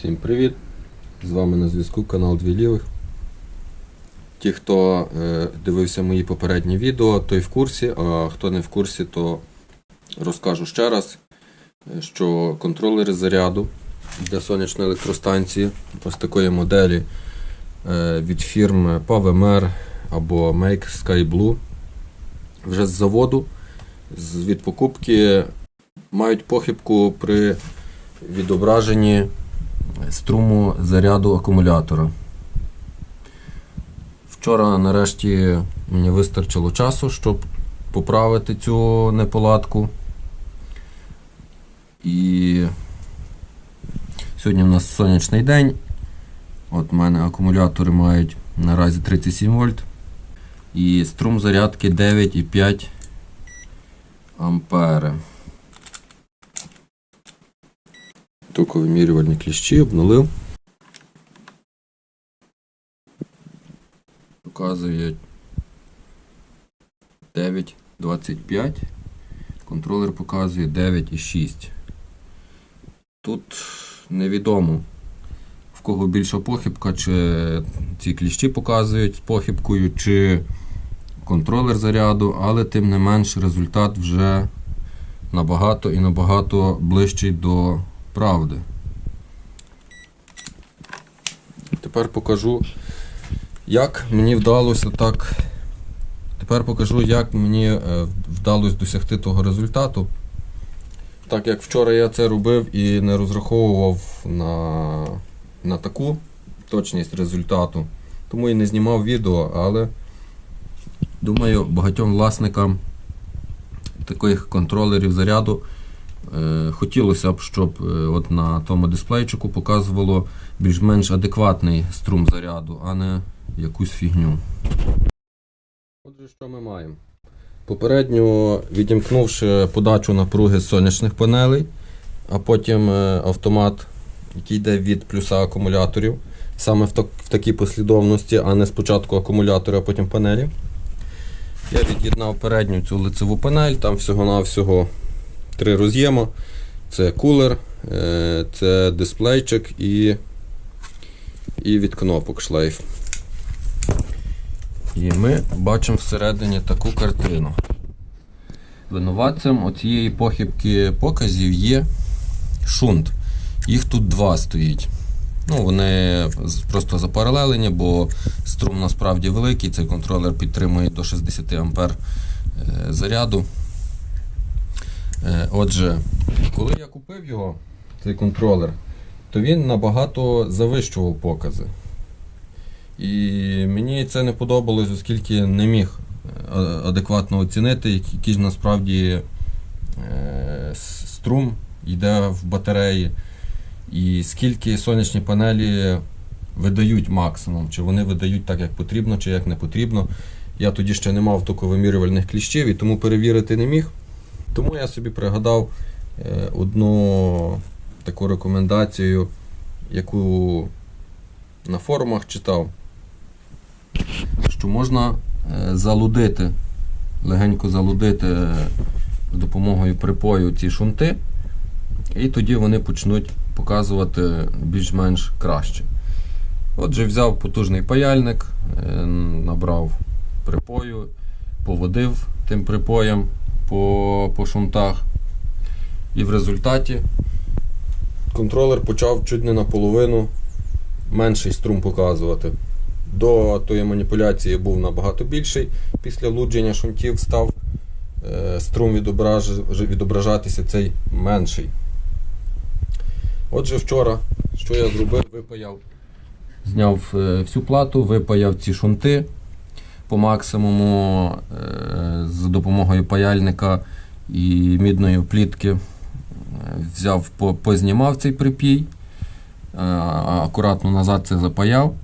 Всім привіт! З вами на зв'язку канал Дві Лівих. Ті, хто е, дивився мої попередні відео, той в курсі, а хто не в курсі, то розкажу ще раз, е, що контролери заряду для сонячної електростанції ось такої моделі е, від фірми PowerMer або Make Sky Blue вже з заводу, з, від покупки мають похибку при відображенні струму заряду акумулятора. Вчора нарешті мені вистачило часу, щоб поправити цю неполадку. І сьогодні у нас сонячний день. От у мене акумулятори мають наразі 37 вольт. І струм зарядки 9,5 ампери. Токовимірювальні кліщі обнулив. Показує 9,25. Контролер показує 9,6. Тут невідомо, в кого більша похибка, чи ці кліщі показують з похибкою, чи контролер заряду, але тим не менш результат вже набагато і набагато ближчий до правди. Тепер покажу, як мені вдалося так. Тепер покажу, як мені е, вдалося досягти того результату. Так як вчора я це робив і не розраховував на, на таку точність результату, тому і не знімав відео, але думаю, багатьом власникам таких контролерів заряду Хотілося б, щоб е, от на тому дисплейчику показувало більш-менш адекватний струм заряду, а не якусь фігню. Отже, що ми маємо? Попередньо відімкнувши подачу напруги з сонячних панелей, а потім е, автомат, який йде від плюса акумуляторів, саме в такій послідовності, а не спочатку акумулятори, а потім панелі. Я від'єднав передню цю лицеву панель, там всього-навсього три роз'єми. Це кулер, е, це дисплейчик і, і від кнопок шлейф. І ми бачимо всередині таку картину. Винуватцем оцієї похибки показів є шунт. Їх тут два стоїть. Ну, Вони просто запаралелені, бо струм насправді великий. Цей контролер підтримує до 60 А е, заряду. Е, Отже, коли я купив його, цей контролер, то він набагато завищував покази. І мені це не подобалось, оскільки не міг е, адекватно оцінити, який ж насправді е, струм йде в батареї, і скільки сонячні панелі видають максимум, чи вони видають так, як потрібно, чи як не потрібно. Я тоді ще не мав токовимірювальних кліщів і тому перевірити не міг. Тому я собі пригадав е, одну таку рекомендацію, яку на форумах читав, що можна е, залудити, легенько залудити е, з допомогою припою ці шунти, і тоді вони почнуть показувати більш-менш краще. Отже, взяв потужний паяльник, набрав припою, поводив тим припоєм по, по шунтах. І в результаті контролер почав чуть не наполовину менший струм показувати. До тої маніпуляції був набагато більший. Після лудження шунтів став е, струм відображ... відображатися цей менший. Отже, вчора, що я зробив, випаяв. Зняв е, всю плату, випаяв ці шунти по максимуму е, з допомогою паяльника і мідної плітки е, взяв, познімав цей припій, е, акуратно назад це запаяв,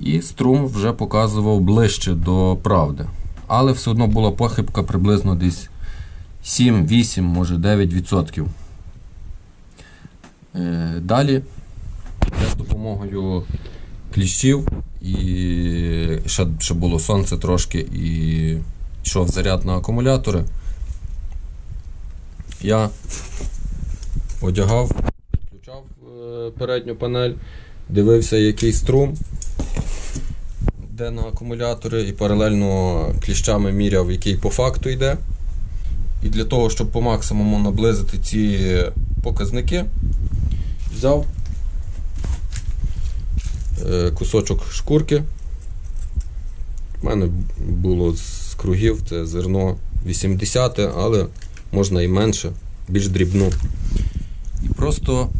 і струм вже показував ближче до правди. Але все одно була похибка приблизно десь 7, 8, може 9%. Е, Далі я з допомогою кліщів і ще, ще було сонце трошки і йшов заряд на акумулятори. Я одягав, підключав е, передню панель, дивився, який струм йде на акумулятори, і паралельно кліщами міряв, який по факту йде. І для того, щоб по максимуму наблизити ці показники, взяв кусочок шкурки. У мене було з кругів, це зерно 80, але можна і менше, більш дрібну. І просто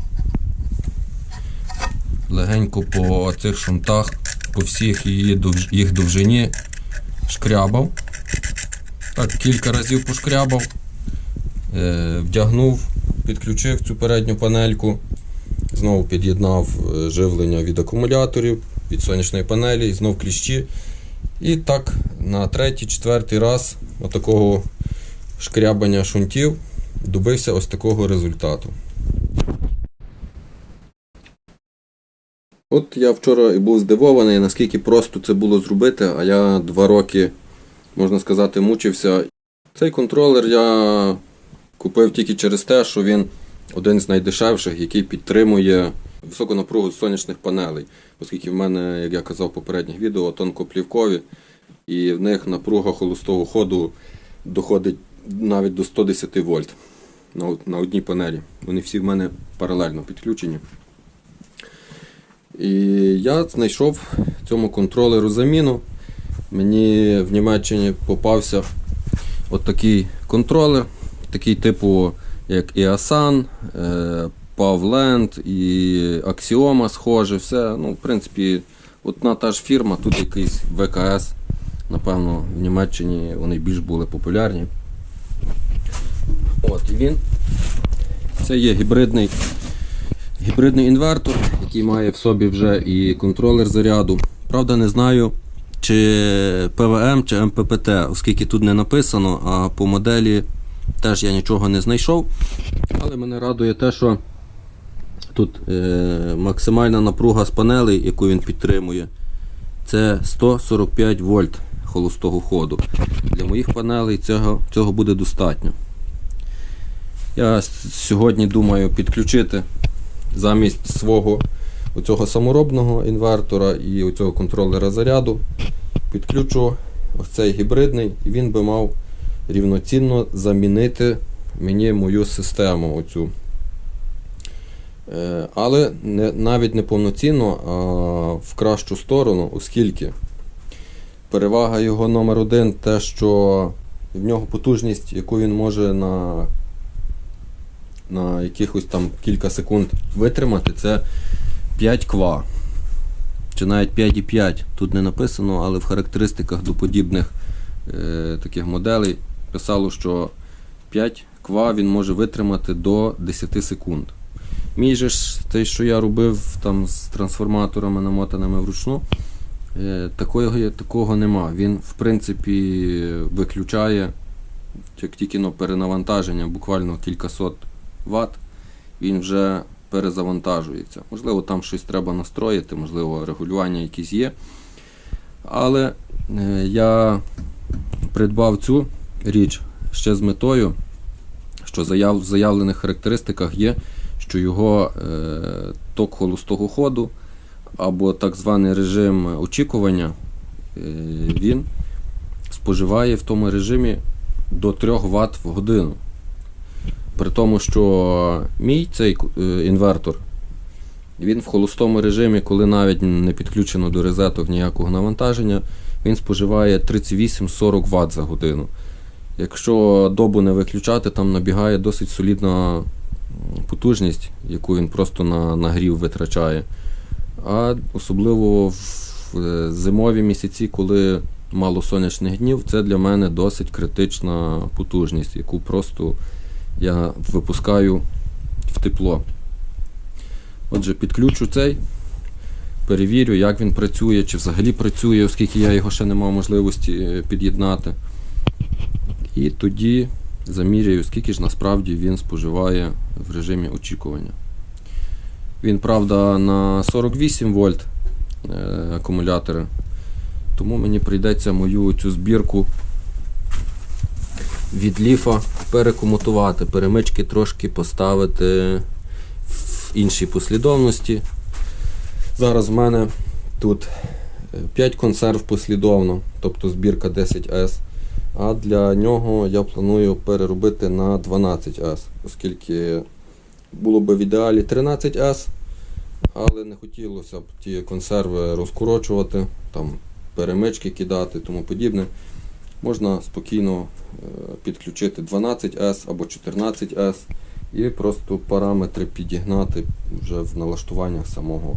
легенько по цих шунтах, по всіх її їх довжині шкрябав. Так, кілька разів пошкрябав, е, вдягнув, підключив цю передню панельку, знову під'єднав е, живлення від акумуляторів, від сонячної панелі, знов кліщі. І так на третій, четвертий раз отакого шкрябання шунтів добився ось такого результату. От я вчора і був здивований, наскільки просто це було зробити, а я два роки, можна сказати, мучився. Цей контролер я купив тільки через те, що він один з найдешевших, який підтримує високу напругу сонячних панелей, оскільки в мене, як я казав в попередніх відео, тонкоплівкові, і в них напруга холостого ходу доходить навіть до 110 вольт на, одній панелі. Вони всі в мене паралельно підключені. І я знайшов цьому контролеру заміну. Мені в Німеччині попався от такий контролер, такий типу, як і Asan, е, Pavland і Axioma схоже, все. Ну, в принципі, одна та ж фірма, тут якийсь ВКС. Напевно, в Німеччині вони більш були популярні. От, він. Це є гібридний гібридний інвертор, який має в собі вже і контролер заряду. Правда, не знаю, чи ПВМ, чи МППТ, оскільки тут не написано, а по моделі теж я нічого не знайшов. Але мене радує те, що тут е, максимальна напруга з панелей, яку він підтримує, це 145 вольт холостого ходу. Для моїх панелей цього, цього буде достатньо. Я сьогодні думаю підключити замість свого оцього саморобного інвертора і оцього контролера заряду. Підключу ось цей гібридний, і він би мав рівноцінно замінити мені мою систему. Оцю. Е, Але не, навіть не повноцінно, а в кращу сторону, оскільки перевага його номер один те, що в нього потужність, яку він може на на якихось там кілька секунд витримати, це 5 ква. Чи навіть 5,5. Тут не написано, але в характеристиках до подібних е, таких моделей писало, що 5 ква він може витримати до 10 секунд. Мій же те, що я робив там з трансформаторами намотаними вручну, е, такого, такого нема. Він, в принципі, виключає, як тільки ну, перенавантаження, буквально кількасот Вт, він вже перезавантажується. Можливо, там щось треба настроїти, можливо, регулювання якісь є. Але е, я придбав цю річ ще з метою, що заяв, в заявлених характеристиках є, що його е, ток холостого ходу або так званий режим очікування, е, він споживає в тому режимі до 3 Вт в годину. При тому, що мій цей е, інвертор, він в холостому режимі, коли навіть не підключено до розеток ніякого навантаження, він споживає 38-40 Вт за годину. Якщо добу не виключати, там набігає досить солідна потужність, яку він просто на нагрів витрачає. А особливо в е, зимові місяці, коли мало сонячних днів, це для мене досить критична потужність, яку просто я випускаю в тепло. Отже, підключу цей, перевірю, як він працює, чи взагалі працює, оскільки я його ще не мав можливості е, під'єднати. І тоді заміряю, скільки ж насправді він споживає в режимі очікування. Він, правда, на 48 вольт е, акумулятори, тому мені прийдеться мою цю збірку від ліфа перекомутувати, перемички трошки поставити в іншій послідовності. Зараз в мене тут 5 консерв послідовно, тобто збірка 10S. А для нього я планую переробити на 12S, оскільки було б в ідеалі 13S, але не хотілося б ті консерви розкорочувати, там перемички кидати тому подібне. Можна спокійно е, підключити 12S або 14S і просто параметри підігнати вже в налаштуваннях самого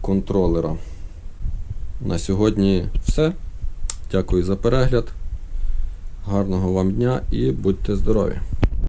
контролера. На сьогодні все. Дякую за перегляд. Гарного вам дня і будьте здорові!